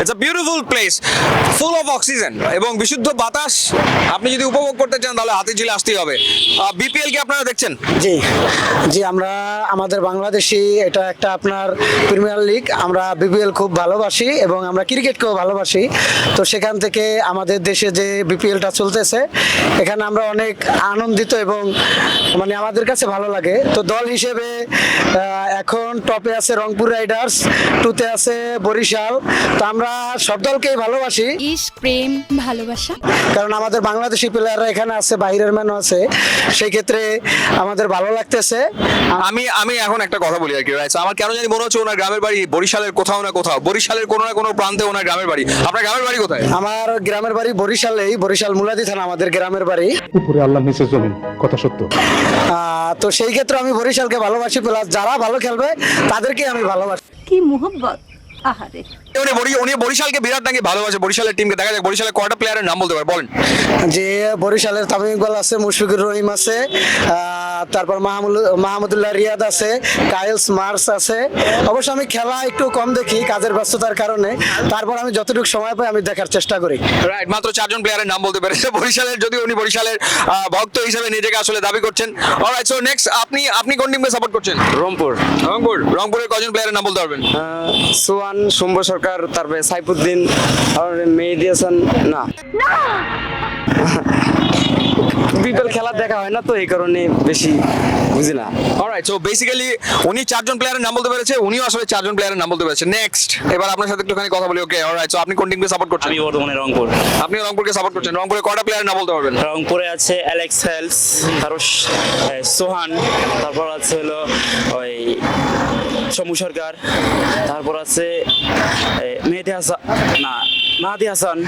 It's a beautiful place full of oxygen এবং বিশুদ্ধ বাতাস। আপনি যদি উপভোগ করতে চান, তাহলে হাতিঝিলে আসতেই হবে। বিপিএল কি আপনারা দেখছেন? জি জি, আমরা আমাদের বাংলাদেশি, এটা একটা আপনার প্রিমিয়ার লিগ আমরা বিপিএল খুব ভালোবাসি এবং আমরা ক্রিকেটকেও ভালোবাসি। তো সেখান থেকে আমাদের দেশে যে বিপিএলটা চলতেছে, এখানে আমরা অনেক আনন্দিত এবং মানে আমাদের কাছে ভালো লাগে। তো দল হিসেবে এখন টপে আছে রংপুর রাইডার্স, টুতে আছে বরিশাল। তো আমরা সব দলকেই ভালোবাসি। প্রেম ভালোবাসা। কারণ আমাদের বাংলাদেশি প্লেয়াররা এখানে আছে বাইরের ম্যানও আছে। সেই ক্ষেত্রে আমাদের ভালো লাগতেছে। আমি আমি এখন একটা কথা বলি আর কি আমার কেন জানি মনে হচ্ছে ওনার গ্রামের বাড়ি বরিশালের কোথাও না কোথাও বরিশালের কোনো না কোনো প্রান্তে ওনার গ্রামের বাড়ি। আপনার গ্রামের বাড়ি কোথায়? আমার গ্রামের বাড়ি বরিশালেই বরিশাল মুলাদি থানা আমাদের গ্রামের বাড়ি। উপরে আল্লাহ নিচে জমিন কথা সত্য। তো সেই ক্ষেত্রে আমি বরিশালকে ভালোবাসি প্লাস যারা ভালো খেলবে তাদেরকে আমি ভালোবাসি। কি মোহব্বত। আহারে। উনি বরি- উনি বরিশালকে বিরাট নাকি ভালোবাসে বরিশালের টিমকে দেখা যাক বরিশালের কয়টা প্লেয়ারের নাম বলতে পারে বলেন। যে বরিশালের তামিম ইকবাল আছে মুশফিকুর রহিম আছে তারপর মাহমুদুল্লাহ রিয়াদ আছে কায়েলস মার্স আছে। অবশ্য আমি খেলা একটু কম দেখি কাজের ব্যস্ততার কারণে। তারপর আমি যতটুকু সময় পাই আমি দেখার চেষ্টা করি। রাইট মাত্র চারজন প্লেয়ারের নাম বলতে পেরেছে বরিশালের যদি উনি বরিশালের আহ, ভক্ত হিসেবে নিজেকে আসলে দাবি করছেন। অলরাইট সো নেক্সট আপনি আপনি কোন টিমকে সাপোর্ট করছেন? রংপুর। রংপুর। রংপুরের কজন প্লেয়ারের নাম বলতে পারবেন? সোয়ান শম্ভু সরকার তারপরে সাইফুদ্দিন আর মেহেদি হাসান না। বিপিএল খেলা দেখা হয় না তো এই কারণে বেশি বুঝি না। অলরাইট সো বেসিক্যালি উনি চারজন প্লেয়ারের নাম বলতে পেরেছে উনিও আসলে চারজন প্লেয়ারের নাম বলতে পেরেছে। নেক্সট এবার আপনার সাথে একটুখানি কথা বলি ওকে অলরাইট সো আপনি কোন টিমকে সাপোর্ট করছেন? আমি বর্তমানে রংপুর। আপনি রংপুরকে সাপোর্ট করছেন। রংপুরে কয়টা প্লেয়ারের নাম বলতে পারবেন? রংপুরে আছে অ্যালেক্স হেলস তারপর সোহান তারপর আছে হলো ওই সমু সরকার তারপর আছে মেহেদি হাসান না মাহাদি হাসান।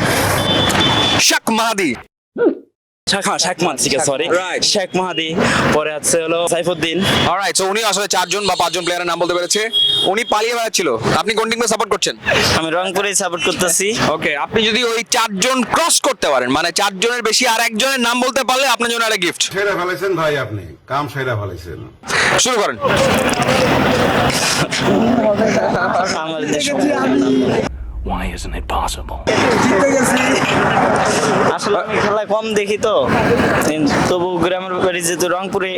শাক মাহাদি। শেখ শেখ মাহাদি সরি. শেখ মাহাদি পরে আছে হলো সাইফুদ্দিন। অলরাইট সো উনি আসলে চারজন বা পাঁচজন প্লেয়ারের নাম বলতে পেরেছে। উনি পালিয়ে বেড়াচ্ছিল। আপনি কোন টিমকে সাপোর্ট করছেন? আমি রংপুরে সাপোর্ট করতেছি। ওকে আপনি যদি ওই চারজন ক্রস করতে পারেন মানে চারজনের বেশি আর একজনের নাম বলতে পারলে আপনার জন্য একটা গিফট সেরা ফেলেছেন ভাই আপনি। কাম সেরা ফেলেছেন। শুরু করেন। আমার দেশ আসলে আমি খেলা কম দেখি তো। তবু গ্রামের বাড়ি যেহেতু রংপুরে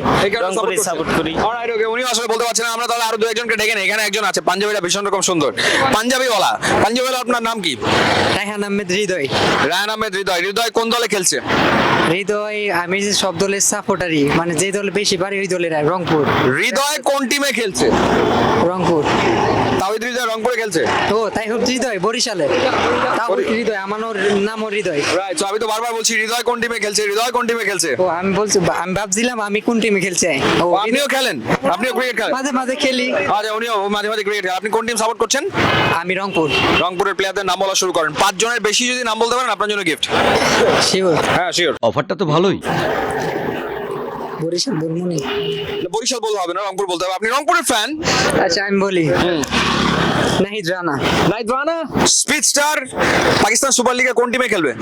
রংপুরে সাপোর্ট করি। Okay, উনিও আসলে বলতে পারছেন না, আমরা তাহলে আরও দু একজনকে ডেকে নিই। এখানে একজন আছে পাঞ্জাবিটা ভীষণ রকম সুন্দর। পাঞ্জাবিওয়ালা পাঞ্জাবিওয়ালা আপনার নাম কি? রায়হান আহমেদ হৃদয়। রায়ন আহমেদ হৃদয় হৃদয় কোন দলে খেলছে? হৃদয় আমি যে সব দলের সাপোর্টারই মানে যে দল বেশি পারে ওই দলের রংপুর। হৃদয় কোন টিমে খেলছে? রংপুর। তাওহিদ হৃদয় রংপুরে খেলছে? ও তাই হোক হৃদয় বরিশালের। তাও হৃদয় আমার নামও হৃদয়। রাইট আমি তো বারবার বলছি হৃদয় কোন টিমে খেলছে হৃদয় কোন টিমে খেলছে? ও আমি বলছি আমি ভাবছিলাম আমি কোন টিমে খেলছি। ও আপনিও খেলেন? আপনিও ক্রিকেট খেলেন? মাঝে মাঝে খেলি। আচ্ছা উনিও মাঝে মাঝে ক্রিকেট খেলেন। আপনি কোন টিম সাপোর্ট করছেন? আমি রংপুর। রংপুরের প্লেয়ারদের নাম বলা শুরু করেন। পাঁচ জনের বেশি যদি নাম বলতে পারেন আপনার জন্য গিফট শিওর হ্যাঁ শিওর অফারটা তো ভালোই। বরিশাল বলমুনি বরিশাল বলতে হবে না রংপুর বলতে হবে। আপনি রংপুরের ফ্যান আচ্ছা আমি বলি। Nahid Rana night Rana speed star Pakistan super লিগে কোন টিমে খেলবে?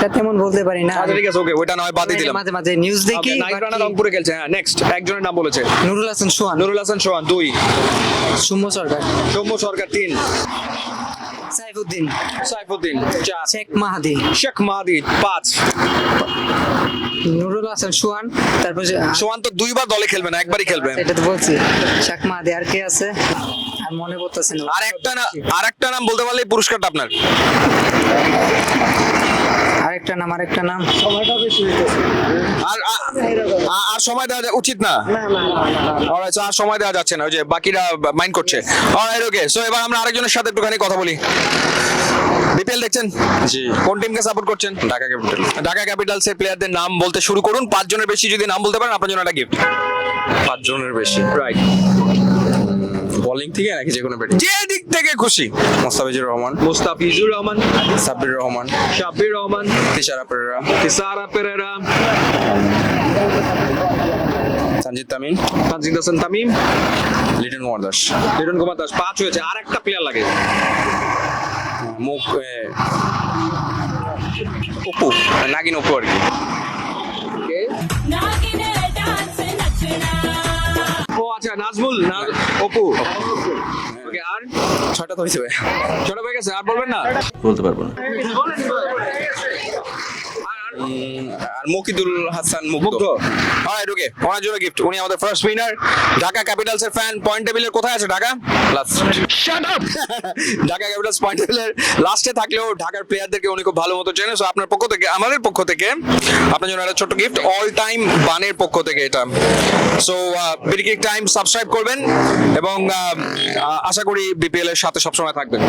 তা তেমন বলতে পারি না। আচ্ছা ঠিক আছে ওকে ওইটা নয় বাদই দিলাম। মাঝে মাঝে নিউজ দেখি নাইট রানা রংপুরে খেলছে হ্যাঁ নেক্সট একজনের নাম বলেছে। নুরুল হাসান সোহান। নুরুল হাসান সোহান দুই। সুম্য সরকার। সৌম্য সরকার তিন। সাইফুদ্দিন। সাইফুদ্দিন চার। শেখ মাহাদি। শেখ মাহাদি পাঁচ। নুরুল হাসান সোহান তারপর সোহান তো দুইবার দলে খেলবে না একবারই খেলবে। এটা তো বলছি। শেখ মাহাদি আর কে আছে? আর মনে পড়তেছে না। আর একটা না আর একটা নাম বলতে পারলে পুরস্কারটা আপনার। আরেকটা নাম আরেকটা নাম। আর আ- আ- আর সময় দেওয়া উচিত না? আর সময় দেওয়া যাচ্ছে না ওই যে বাকিরা মাইন্ড করছে। অলরাইট ওকে সো এবার আমরা আরেকজনের সাথে একটুখানি কথা বলি। বিপিএল দেখছেন? জি। কোন টিমকে সাপোর্ট করছেন? ঢাকা ক্যাপিটাল ঢাকা ক্যাপিটালস এর প্লেয়ারদের নাম বলতে শুরু করুন। পাঁচ জনের বেশি যদি নাম বলতে পারেন আপনার জন্য একটা গিফট পাঁচ জনের বেশি। রাইট বোলিং থেকে নাকি যে কোনো ব্যাটিং যে দিক থেকে খুশি। মোস্তাফিজুর রহমান। মুস্তাফিজুর রহমান। সাব্বির রহমান। শাবির রহমান। তিশারা পেরেরা। তিসারা পেরেরা। সঞ্জিত তামিম। তানজিদ হাসান তামিম। লিটন কুমার দাস। লিটন কুমার দাস। পাঁচ হয়েছে। আর একটা প্লেয়ার লাগে। মুখ অপু নাগিন অপু আর কি। ও আচ্ছা নাজমুল অপু ওকে আর? ছটা তো হয়েছে ভাই। ছোট হয়ে গেছে আর বলবেন না? বলতে পারব না। আর মকিদুল হাসান মুগ্ধ। অলরাইট ওকে ওনার জন্য গিফট উনি আমাদের ফার্স্ট উইনার ঢাকা ক্যাপিটালস এর ফ্যান পয়েন্ট টেবিলের কোথায় আছে Dhaka? Last shut up Dhaka Capitals point টেবিলের লাস্টে থাকলেও ঢাকার প্লেয়ারদেরকে উনি খুব ভালো মতো চেনে। সো আপনার পক্ষ থেকে আমাদের পক্ষ থেকে আপনার জন্য একটা ছোট্ট গিফট অল টাইম বানের পক্ষ থেকে এটা। সো বিডিকিক টাইম সাবস্ক্রাইব করবেন এবং আশা করি বিপিএল এর সাথে সবসময় থাকবেন।